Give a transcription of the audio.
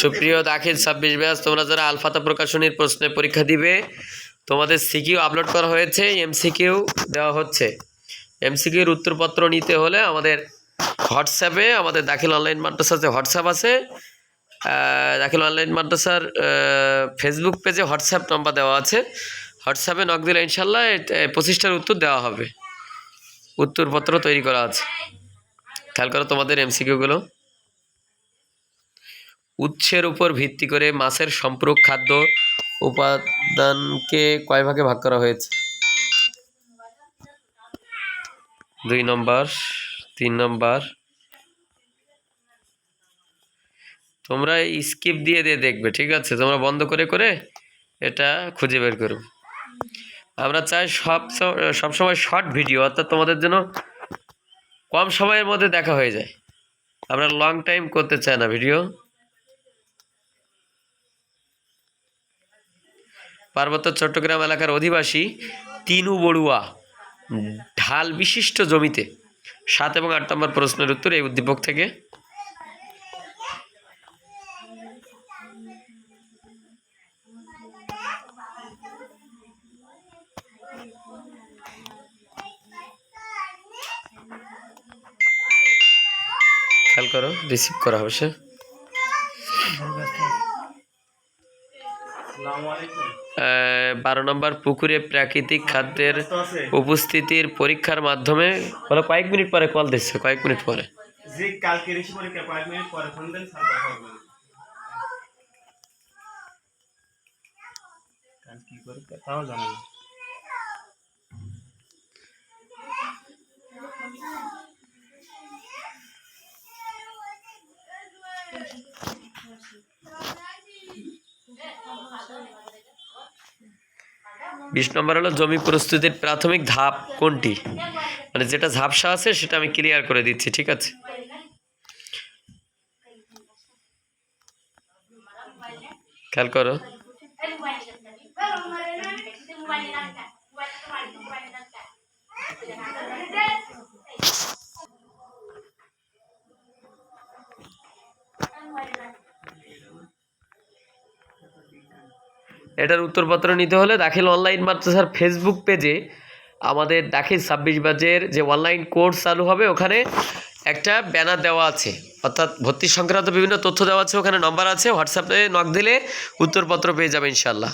সুপ্রিয় দাখিল ছাব্বিশ ব্যাস তোমরা যারা আলফাতা প্রকাশনীর প্রশ্নে পরীক্ষা দিবে, তোমাদের সিকিউ আপলোড করা হয়েছে, এমসিকিউ দেওয়া হচ্ছে। এমসিকিউর উত্তরপত্র নিতে হলে আমাদের হোয়াটসঅ্যাপে আমাদের দাখিল অনলাইন মাদ্রাসাতে হোয়াটসঅ্যাপ আছে। দাখিল অনলাইন মাদ্রাসার ফেসবুক পেজে হোয়াটসঅ্যাপ নাম্বার দেওয়া আছে। হোয়াটসঅ্যাপে নক দিলে ইনশাল্লাহ পঁচিশটার উত্তর দেওয়া হবে। উত্তরপত্র তৈরি করা আছে। খেয়াল করো তোমাদের এমসিকিউগুলো উৎসের উপর ভিত্তি করে মাছের সম্পূরক খাদ্য উপাদানকে কয় ভাগে ভাগ করা হয়েছে? দুই নম্বর, তিন নম্বর। তোমরা স্কিপ দিয়ে দিয়ে দেখবে, ঠিক আছে? তোমরা বন্ধ করে করে এটা খুঁজে বের করবে আমরা চাই সব সবসময় শর্ট ভিডিও, অর্থাৎ তোমাদের জন্য কম সময়ের মধ্যে দেখা হয়ে যায়। আমরা লং টাইম করতে চাই না ভিডিও। পার্বত্য চট্টগ্রাম এলাকার অধিবাসী তিনু বড়ুয়া। ঢাল বিশিষ্ট জমিতে। সাত এবং আট নম্বর প্রশ্নের উত্তর এই উদ্দীপক থেকে। খেয়াল করো রিসিভ করা হবে সে বারো নম্বর পুকুরে প্রাকৃতিক খাদ্যের উপস্থিতির পরীক্ষার মাধ্যমে বলো কয়েক মিনিট পরে কল দিচ্ছে কয়েক মিনিট পরে। জি কালকে ঋষি পরীক্ষা কয়েক বিশ নম্বর হলো জমি প্রস্তুতির প্রাথমিক ধাপ কোনটি? মানে যেটা ঝাপসা আছে সেটা আমি ক্লিয়ার করে দিচ্ছি, ঠিক আছে? খেয়াল করো। এটার উত্তরপত্র নিতে হলে দাখিল অনলাইন মাদ্রাসার ফেসবুক পেজে আমাদের দাখিল ছাব্বিশ বাজের যে অনলাইন কোর্স চালু হবে, ওখানে একটা ব্যানার দেওয়া আছে। অর্থাৎ ভর্তি সংক্রান্ত বিভিন্ন তথ্য দেওয়া আছে, ওখানে নম্বর আছে হোয়াটসঅ্যাপে নক দিলে উত্তরপত্র পেয়ে যাবে ইনশাল্লাহ